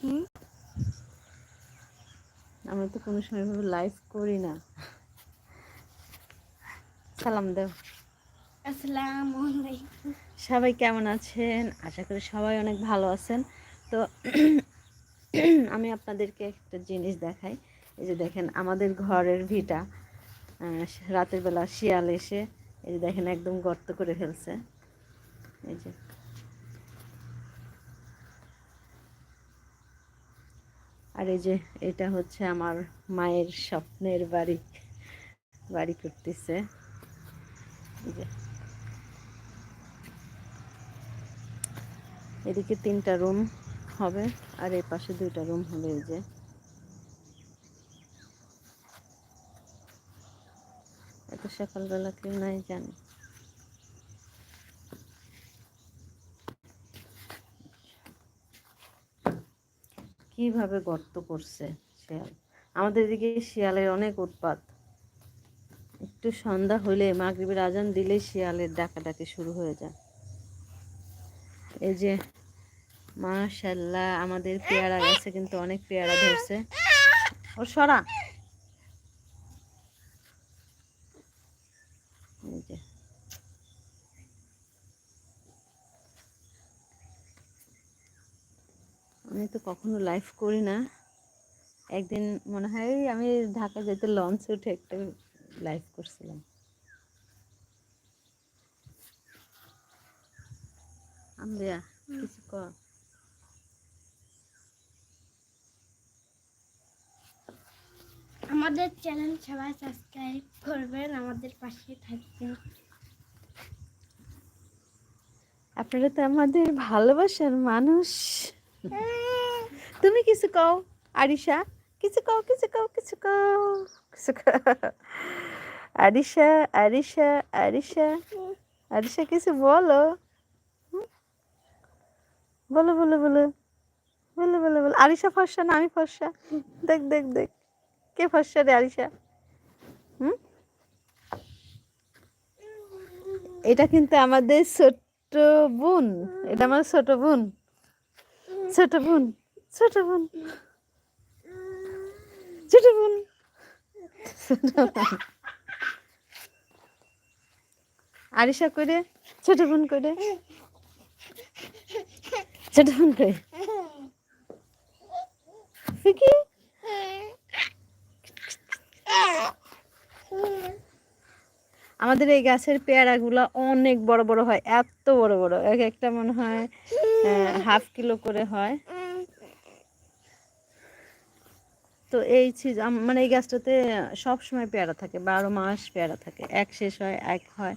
হুম? আমি তো কোনো সময় ভাবে লাইভ করি না। সালাম দেও। সবাই কেমন আছেন? আশা করি সবাই অনেক ভালো আছেন। তো আমি আপনাদেরকে একটা জিনিস দেখাই। এই যে দেখেন আমাদের ঘরের ভিটা রাতের বেলা শিয়াল এসে এই যে দেখেন একদম গর্ত করে ফেলছে। এই যে আর এই যে এটা হচ্ছে আমার মায়ের স্বপ্নের বাড়ি বাড়ি করতেছে। এদিকে তিনটা রুম হবে, আর এই পাশে দুইটা রুম হবে এই যে। এত সকালবেলা কেউ নাই জানে। কীভাবে গর্ত করছে শিয়াল? আমাদের এদিকে শিয়ালের অনেক উৎপাত। একটু সন্ধ্যা হলে মাগরীবের আজান দিলেই শিয়ালের ডাকাডাকি শুরু হয়ে যায়। এই যে মাশাল্লাহ, আমাদের পেয়ারা গেছে কিন্তু অনেক পেয়ারা ধরছে। ও সরা এই যে আমি তো কখনো লাইভ করি না। একদিন মনে হয় আমি ঢাকা যেতে লঞ্চ উঠে একটা লাইভ করছিলাম। আমরা কিছু কর। আমাদের চ্যানেল সবাই সাবস্ক্রাইব করবেন আমাদের পাশে থাকবেন। আপনারা তো আমাদের ভালোবাসার মানুষ। তুমি কিছু কও, আরিশা। কিছু কও কিছু কও কিছু কও, কিছু আরিশা আরিশা আরিশা আরিশা, কিছু বলো? বলো বলো বলো। বলো বলো বলো। আরিশা ফর্সা না, আমি ফর্সা। দেখ দেখ দেখ। কে ফর্সা রে, আরিশা? হুম? এটা কিন্তু আমাদের ছোট্ট বোন। এটা আমার ছোট বোন। ছোট বোন ছোট বোন। ছোট বোন। আরিশা করে ছোট বোন করে ছোট বোন করে আমাদের এই গাছের পেয়ারাগুলো অনেক বড় বড় হয়, এত বড় বড়। এক একটা মনে হয় হাফ কিলো করে হয়। তো এই চিজ মানে এই গাছটাতে সবসময় পেয়ারা থাকে, বারো মাস পেয়ারা থাকে। এক শেষ হয়, এক হয়,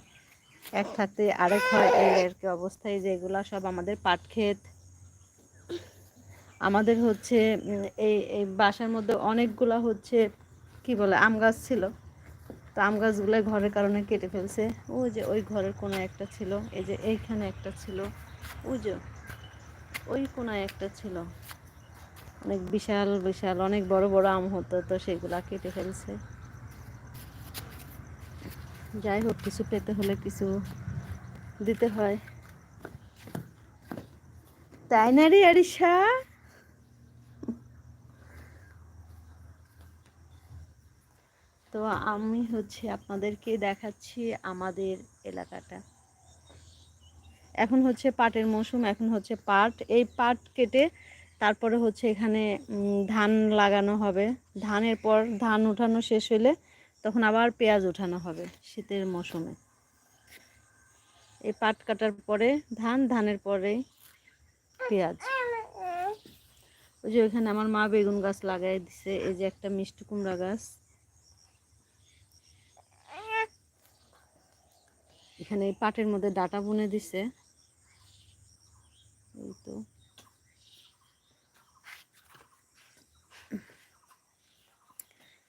এক থাকতে আরেক হয়, এই আর কি অবস্থায় যেগুলো সব আমাদের পাট ক্ষেত। আমাদের হচ্ছে এই এই বাসার মধ্যে অনেকগুলা হচ্ছে, কি বলে, আম গাছ ছিল। তো আম গাছগুলো ঘরের কারণে কেটে ফেলছে। ও যে ওই ঘরের কোনো একটা ছিল, এই যে এইখানে একটা ছিল। ওই যে ওই কোনায় একটা ছিল। অনেক বিশাল বিশাল, অনেক বড় বড় আম হতো, তো সেগুলা কেটে ফেলছে। যাই হোক, কিছু পেতে হলে কিছু দিতে হয়। তাই না রে আরিশা? তো আমি হচ্ছে আপনাদেরকে দেখাচ্ছি আমাদের এলাকাটা। এখন হচ্ছে পাটের মৌসুম, এখন হচ্ছে পাট। এই পাট কেটে তারপরে হচ্ছে এখানে ধান লাগানো হবে। ধানের পর ধান উঠানো শেষ হলে তখন আবার পেঁয়াজ উঠানো হবে শীতের মৌসুমে। এই পাট কাটার পরে ধান, ধানের পরে পেঁয়াজ। ওই যে ওইখানে আমার মা বেগুন গাছ লাগাই দিছে, এই যে একটা মিষ্টি কুমড়া গাছ। এখানে এই পাটের মধ্যে ডাটা বুনে দিছে। এই তো।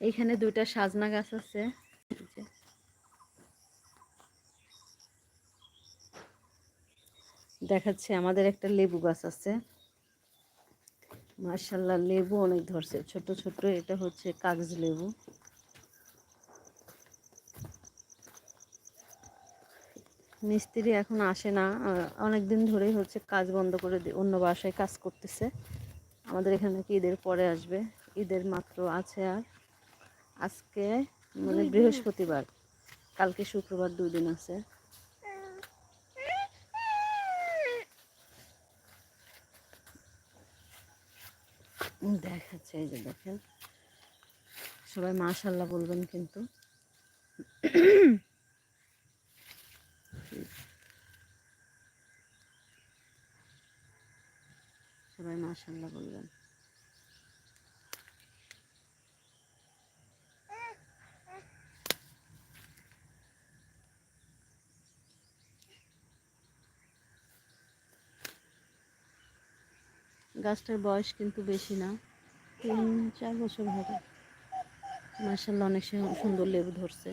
এইখানে দুইটা সাজনা গাছ আছে। দেখাচ্ছে আমাদের একটা লেবু গাছ আছে। মার্শাল্লাহ লেবু অনেক ধরছে। ছোট ছোট, এটা হচ্ছে কাগজ লেবু। মিস্ত্রি এখন আসে না। অনেক দিন ধরেই হচ্ছে কাজ বন্ধ করে দিয়ে অন্য বাসায় কাজ করতেছে। আমাদের এখানে নাকি ঈদের পরে আসবে। ঈদের মাত্র আছে আর আজকে মানে বৃহস্পতিবার। কালকে শুক্রবার দুই দিন আছে। দেখাচ্ছে এই যে দেখেন। সবাই মাশাল্লাহ বলবেন কিন্তু। সবাই মাশাল্লাহ বলবেন। গাছটার বয়স কিন্তু বেশি না, তিন, চার বছর হবে। মার্শাল্লাহ অনেক সুন্দর লেবু ধরছে।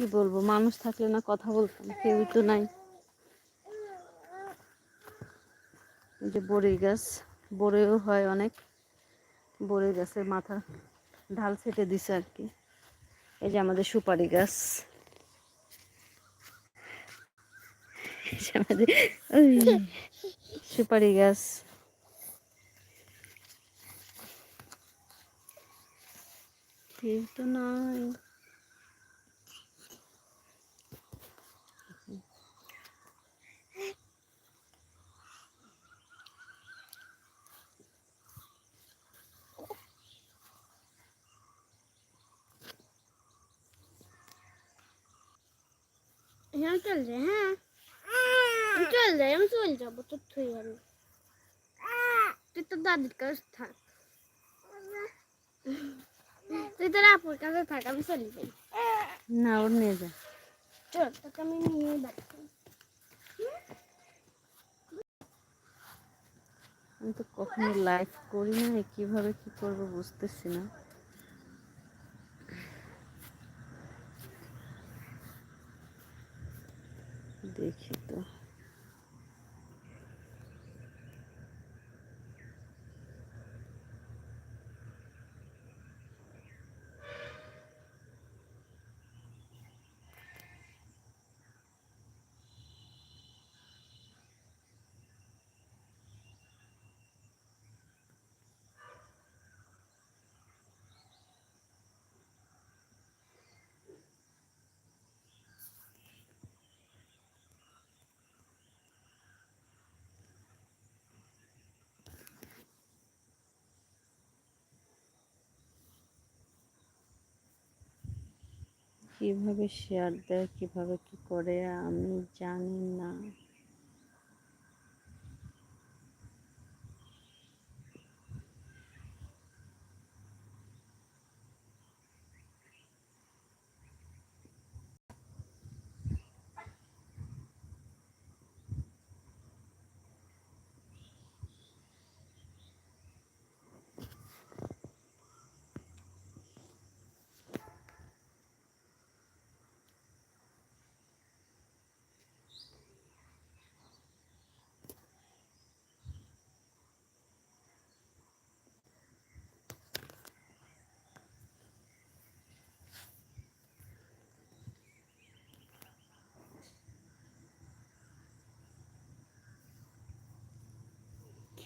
কি বলব? মানুষ থাকলে না কথা বলতাম, কেউই তো নাই। যে বড়ই গাছ, বড়েও হয় অনেক। বড়ই গাছের মাথা ঢাল ছেটে দিছে আর কি। এই যে আমাদের সুপারি গাছ। সুপারি গাছ। তো নাই। এখানে চল যায় হ্যাঁ চল যাই আমি চলে যাব তোর থুই আমি তুই তোর দাদির কাছে থাক। তুই তোর আপুর কাছে থাক আমি চলে যাই। না ওর নিয়ে যা। চল তোকে আমি নিয়ে যাচ্ছি আমি তো কখনো লাইভ করি না কীভাবে কি করব বুঝতেছি না। দেখি তো। কীভাবে শেয়ার দেয় কীভাবে কি করে আমি জানি না।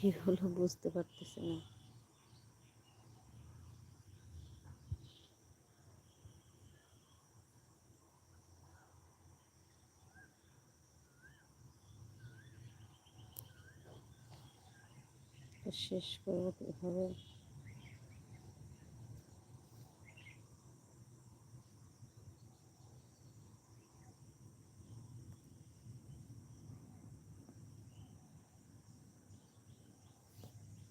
কি হলো বুঝতে পারতেছি না। শেষ করব কীভাবে?